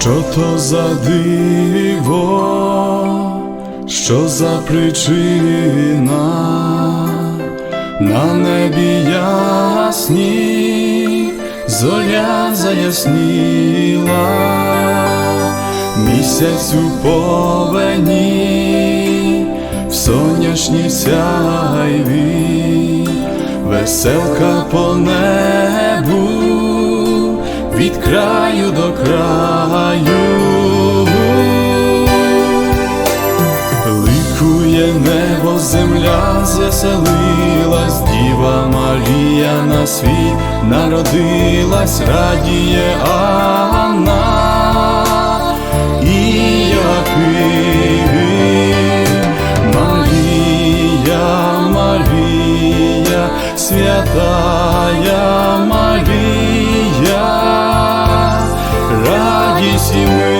Що то за диво, що за причина? На небі ясні, зоря заясніла, місяць у повені, в сонячній сяйві, веселка по небу від краю до краю. Ликує небо, земля звеселилась, Діва Марія на світ народилась, радіє Анна і Яким. Марія, Марія, святая Марія, радість і ми. Світ